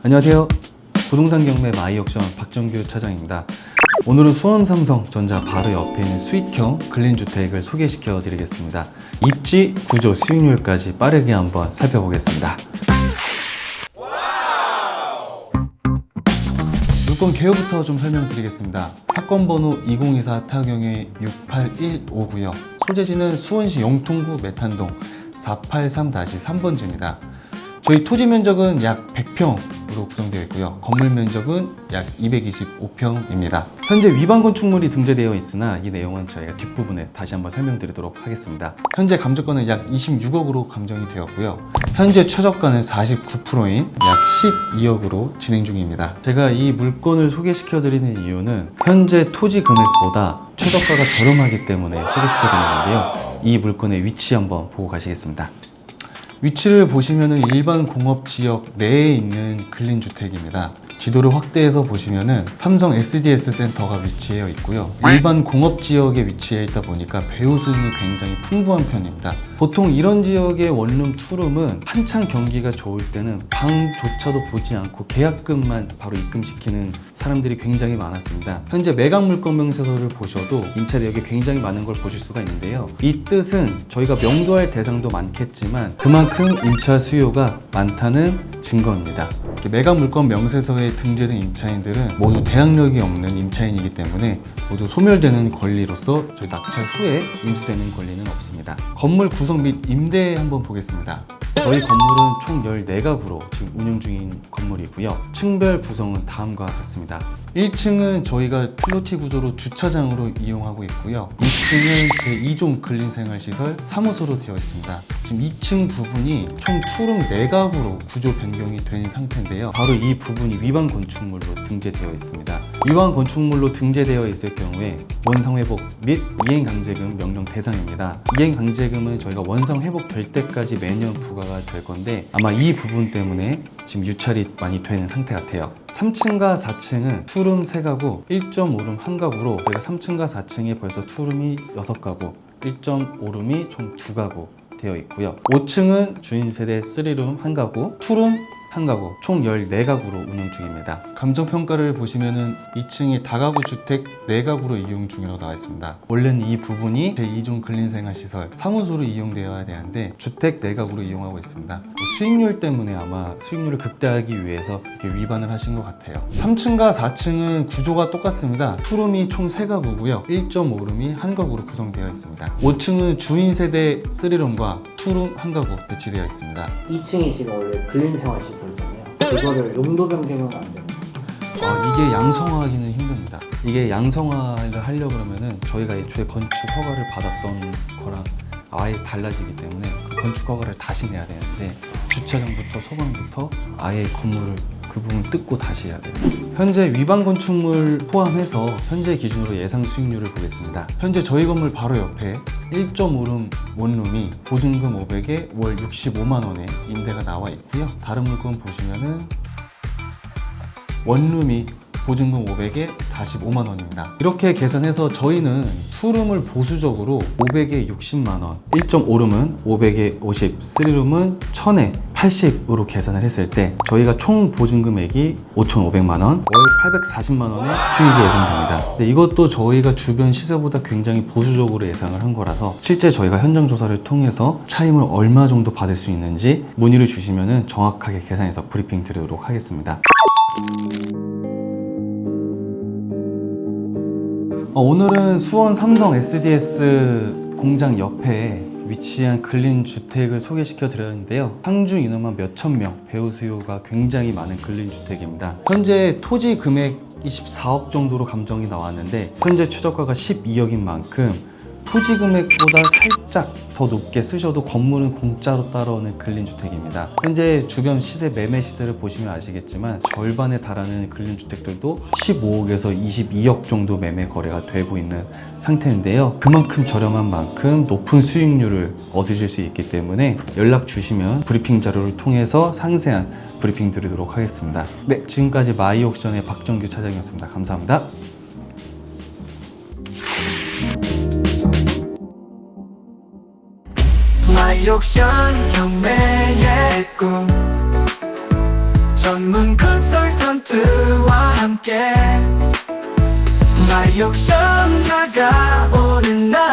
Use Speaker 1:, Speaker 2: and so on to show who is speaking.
Speaker 1: 안녕하세요. 부동산 경매 마이옥션 박정규 차장입니다. 오늘은 수원 삼성전자 바로 옆에 있는 수익형 근린주택을 소개시켜 드리겠습니다. 입지, 구조, 수익률까지 빠르게 한번 살펴보겠습니다. 물건 개요부터 좀 설명드리겠습니다. 사건 번호 2024 타경의 68159요. 소재지는 수원시 영통구 메탄동 483-3번지입니다. 저희 토지 면적은 약 100평 으로 구성되어 있고요. 건물 면적은 약 225평입니다. 현재 위반 건축물이 등재되어 있으나 이 내용은 저희가 뒷부분에 다시 한번 설명드리도록 하겠습니다. 현재 감정가는 약 26억으로 감정이 되었고요. 현재 최저가는 49%인 약 12억으로 진행 중입니다. 제가 이 물건을 소개시켜 드리는 이유는 현재 토지 금액보다 최저가가 저렴하기 때문에 소개시켜 드리는데요. 이 물건의 위치 한번 보고 가시겠습니다. 위치를 보시면은 일반 공업 지역 내에 있는 근린 주택입니다. 지도를 확대해서 보시면은 삼성 SDS 센터가 위치해 있고요. 일반 공업 지역에 위치해 있다 보니까 배우 수준이 굉장히 풍부한 편입니다. 보통 이런 지역의 원룸, 투룸은 한창 경기가 좋을 때는 방조차도 보지 않고 계약금만 바로 입금시키는 사람들이 굉장히 많았습니다. 현재 매각 물건 명세서를 보셔도 임차 내역이 굉장히 많은 걸 보실 수가 있는데요. 이 뜻은 저희가 명도할 대상도 많겠지만 그만큼 임차 수요가 많다는 증거입니다. 매각 물건 명세서에 등재된 임차인들은 모두 대항력이 없는 임차인이기 때문에 모두 소멸되는 권리로서 저희 낙찰 후에 인수되는 권리는 없습니다. 건물 구성 및 임대 한번 보겠습니다. 저희 건물은 총 14가구로 지금 운영 중인 건물이고요. 층별 구성은 다음과 같습니다. 1층은 저희가 필로티 구조로 주차장으로 이용하고 있고요. 2층은 제2종 근린생활시설 사무소로 되어 있습니다. 지금 2층 부분이 총 투룸 4가구로 구조 변경이 된 상태인데요. 바로 이 부분이 위반 건축물로 등재되어 있습니다. 위반 건축물로 등재되어 있을 경우에 원상 회복 및 이행 강제금 명령 대상입니다. 이행 강제금은 저희가 원상 회복될 때까지 매년 부과가 될 건데 아마 이 부분 때문에 지금 유찰이 많이 되는 상태 같아요. 3층과 4층은 투룸 3가구, 1.5룸 1가구로 저희가 3층과 4층에 벌써 투룸이 6가구, 1.5룸이 총 2가구 되어 있고요. 5층은 주인 세대 3룸 1가구, 투룸 한 가구 총 14가구로 운영 중입니다. 감정 평가를 보시면은 2층이 다가구 주택 4가구로 이용 중이라고 나와 있습니다. 원래는 이 부분이 제2종 근린생활 시설 사무소로 이용되어야 되는데 주택 4가구로 이용하고 있습니다. 뭐 수익률 때문에 아마 수익률을 극대화하기 위해서 이렇게 위반을 하신 것 같아요. 3층과 4층은 구조가 똑같습니다. 투룸이 총 3가구고요. 1.5룸이 한 가구로 구성되어 있습니다. 5층은 주인 세대 3룸과 투룸 한 가구 배치되어 있습니다.
Speaker 2: 2층이 지금 원래 근린 생활 시설이잖아요. 그거를 용도 변경은 안 돼요.
Speaker 1: 아, 이게 양성화하기는 힘듭니다. 이게 양성화를 하려고 그러면은 저희가 애초에 건축 허가를 받았던 거랑 아예 달라지기 때문에 그 건축 허가를 다시 내야 되는데 주차장부터 소방부터 아예 건물을 그 부분 뜯고 다시 해야 돼요. 현재 위반 건축물 포함해서 현재 기준으로 예상 수익률을 보겠습니다. 현재 저희 건물 바로 옆에 1.5룸 원룸이 보증금 500에 월 65만 원에 임대가 나와 있고요. 다른 물건 보시면은 원룸이 보증금 500에 45만 원입니다. 이렇게 계산해서 저희는 투룸을 보수적으로 500에 60만 원, 1.5룸은 500에 50, 3룸은 1000에 80으로 계산을 했을 때 저희가 총 보증금액이 5,500만 원, 월 840만 원의 수익이 예상됩니다. 근데 이것도 저희가 주변 시세보다 굉장히 보수적으로 예상을 한 거라서 실제 저희가 현장 조사를 통해서 차임을 얼마 정도 받을 수 있는지 문의를 주시면 정확하게 계산해서 브리핑 드리도록 하겠습니다. 오늘은 수원 삼성 SDS 공장 옆에 위치한 근린 주택을 소개시켜 드렸는데요. 상주 인원만 몇천 명, 배우 수요가 굉장히 많은 근린 주택입니다. 현재 토지 금액 24억 정도로 감정이 나왔는데 현재 최저가가 12억인 만큼 토지 금액보다 살짝 더 높게 쓰셔도 건물은 공짜로 따라오는 근린주택입니다. 현재 주변 시세 매매 시세를 보시면 아시겠지만 절반에 달하는 근린주택들도 15억에서 22억 정도 매매 거래가 되고 있는 상태인데요. 그만큼 저렴한 만큼 높은 수익률을 얻으실 수 있기 때문에 연락 주시면 브리핑 자료를 통해서 상세한 브리핑 드리도록 하겠습니다. 네, 지금까지 마이 옥션의 박정규 차장이었습니다. 감사합니다.
Speaker 3: 마이옥션 경매의 꿈. 전문 컨설턴트와 함께 마이옥션 다가오는 날